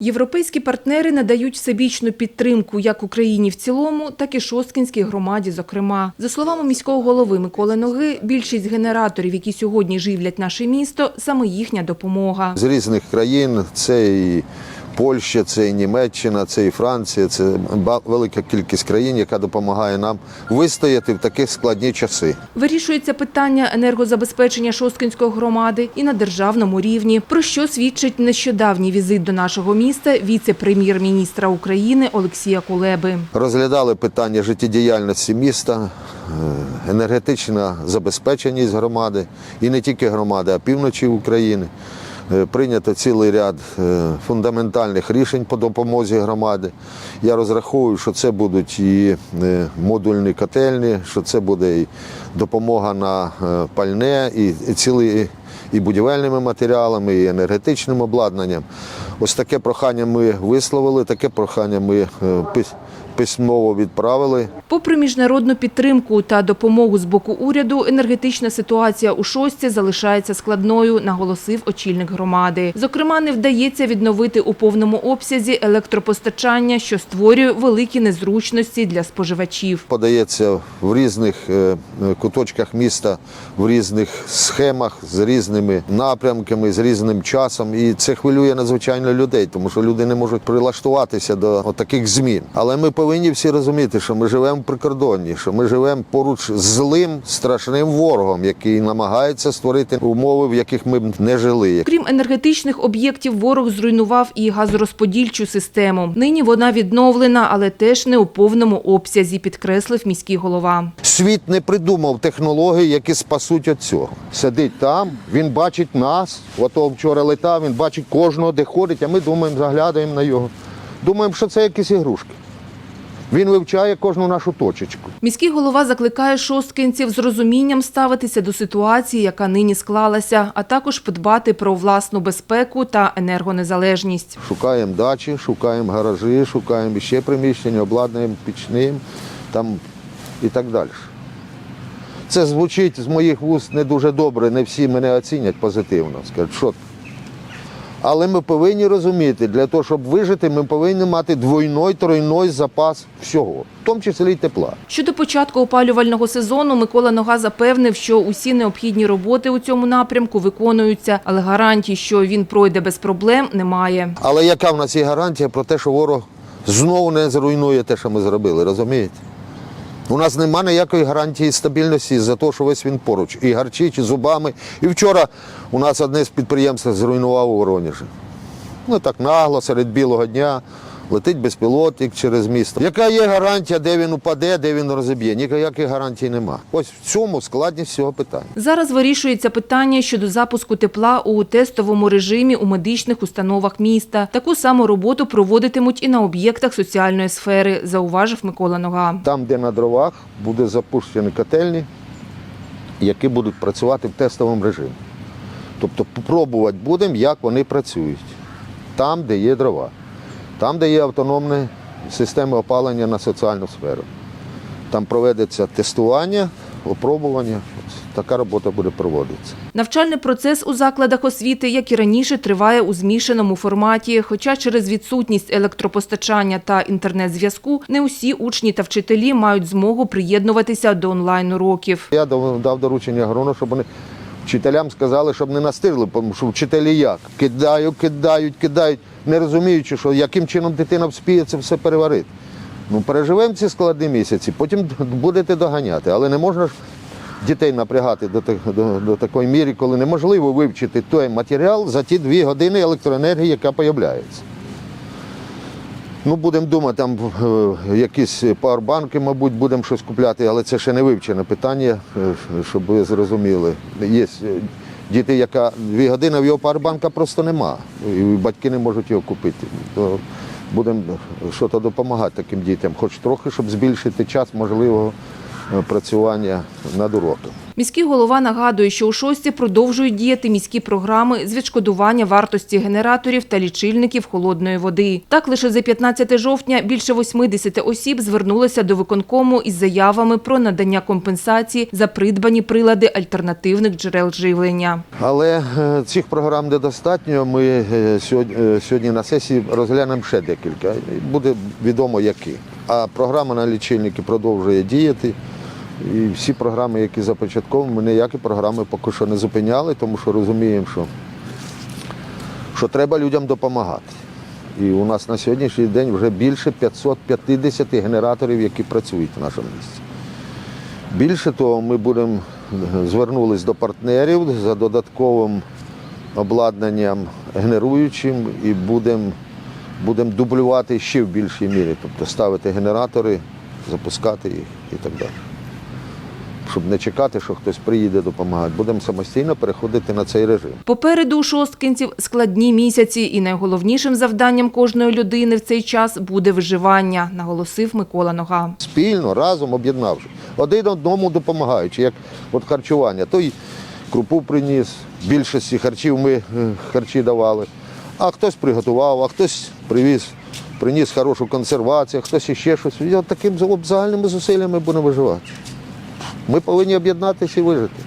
Європейські партнери надають всебічну підтримку як Україні в цілому, так і Шосткінській громаді, зокрема. За словами міського голови Миколи Ноги, більшість генераторів, які сьогодні живлять наше місто, саме їхня допомога. З різних країн це і Польща, це і Німеччина, це і Франція, це велика кількість країн, яка допомагає нам вистояти в такі складні часи. Вирішується питання енергозабезпечення Шосткінської громади і на державному рівні, про що свідчить нещодавній візит до нашого міста віце-прем'єр-міністра України Олексія Кулеби. Розглядали питання життєдіяльності міста, е, енергетична забезпеченість громади і не тільки громади, а півночі України. Е, Прийнято цілий ряд е, фундаментальних рішень по допомозі громади. Я розраховую, що це будуть і е, модульні котельні, що це буде і допомога на пальне, і цілий і будівельними матеріалами, і енергетичним обладнанням. Ось таке прохання ми висловили, таке прохання ми письмово відправили. Попри міжнародну підтримку та допомогу з боку уряду, енергетична ситуація у Шостці залишається складною, наголосив очільник громади. Зокрема, не вдається відновити у повному обсязі електропостачання, що створює великі незручності для споживачів. Подається в різних е, куточках міста, в різних схемах, з різними напрямками, з різним часом. І це хвилює надзвичайно людей, тому що люди не можуть прилаштуватися до таких змін. Але ми повинні всі розуміти, що ми живемо в прикордонні, що ми живемо поруч з злим страшним ворогом, який намагається створити умови, в яких ми б не жили. Крім енергетичних об'єктів, ворог зруйнував і газорозподільчу систему. Нині вона відновлена, але теж не у повному обсязі, підкреслив міський голова. Світ не придумав технології, які спасуть від цього. Сидить там, він бачить нас. Ото вчора летав, він бачить кожного, де ходить, а ми думаємо, заглядаємо на його. Думаємо, що це якісь ігрушки. Він вивчає кожну нашу точечку. Міський голова закликає шосткинців з розумінням ставитися до ситуації, яка нині склалася, а також подбати про власну безпеку та енергонезалежність. Шукаємо дачі, шукаємо гаражі, шукаємо ще приміщення, обладнуємо пічним там і так далі. Це звучить з моїх вуст не дуже добре, не всі мене оцінять позитивно. Скажуть, що? Але ми повинні розуміти, для того, щоб вижити, ми повинні мати двойной, тройной запас всього, в тому числі й тепла. Щодо початку опалювального сезону Микола Нога запевнив, що усі необхідні роботи у цьому напрямку виконуються, але гарантій, що він пройде без проблем, немає. Але яка в нас є гарантія про те, що ворог знову не зруйнує те, що ми зробили, розумієте? У нас нема ніякої гарантії стабільності за те, що весь він поруч. І гарчить, і зубами. І вчора у нас одне з підприємств зруйнував у Воронежі. Ну так нагло, серед білого дня, летить безпілотник через місто. Яка є гарантія, де він упаде, де він розіб'є? Ніяких гарантій нема. Ось в цьому складність цього питання. Зараз вирішується питання щодо запуску тепла у тестовому режимі у медичних установах міста. Таку саму роботу проводитимуть і на об'єктах соціальної сфери, зауважив Микола Нога. Там, де на дровах, буде запущені котельні, які будуть працювати в тестовому режимі. Тобто спробувати будемо, як вони працюють. Там, де є дрова, там, де є автономні системи опалення на соціальну сферу. Там проведеться тестування, опробування. Така робота буде проводитися. Навчальний процес у закладах освіти, як і раніше, триває у змішаному форматі. Хоча через відсутність електропостачання та інтернет-зв'язку не усі учні та вчителі мають змогу приєднуватися до онлайн-уроків. Я дав, доручення Грону, щоб вони вчителям сказали, щоб не настирли, тому що вчителі як? Кидають, кидають, кидають, не розуміючи, що яким чином дитина вспіє це все переварити. Ну, переживемо ці складні місяці, потім будете доганяти. Але не можна ж дітей напрягати до, до, до такої міри, коли неможливо вивчити той матеріал за ті дві години електроенергії, яка з'являється. Ну, будемо думати, там е, якісь пауербанки, мабуть, будемо щось купляти, але це ще не вивчене питання, е, щоб ви зрозуміли. Є е, діти, яка дві години в його парбанка просто нема, і батьки не можуть його купити. То будемо щось допомагати таким дітям, хоч трохи, щоб збільшити час можливого е, працювання над уроком. Міський голова нагадує, що у шостці продовжують діяти міські програми з відшкодування вартості генераторів та лічильників холодної води. Так, лише за 15 жовтня більше 80 осіб звернулися до виконкому із заявами про надання компенсації за придбані прилади альтернативних джерел живлення. Але е, цих програм недостатньо. Ми е, е, сьогодні на сесії розглянемо ще декілька. Буде відомо які. А програма на лічильники продовжує діяти. І всі програми, які започатковані, ми ніякі програми поки що не зупиняли, тому що розуміємо, що, що треба людям допомагати. І у нас на сьогоднішній день вже більше 550 генераторів, які працюють в нашому місті. Більше того, ми будемо звернулись до партнерів за додатковим обладнанням генеруючим і будемо будем дублювати ще в більшій мірі, тобто ставити генератори, запускати їх і так далі. Щоб не чекати, що хтось приїде допомагати. Будемо самостійно переходити на цей режим. Попереду у шосткинців складні місяці, і найголовнішим завданням кожної людини в цей час буде виживання, наголосив Микола Нога. спільно, разом об'єднавши. Один одному допомагаючи, як от харчування. Той крупу приніс, більшості харчів ми е, харчі давали, а хтось приготував, а хтось привіз, приніс хорошу консервацію, хтось іще щось. От таким загальними зусиллями будемо виживати. Ми повинні об'єднатися і вижити.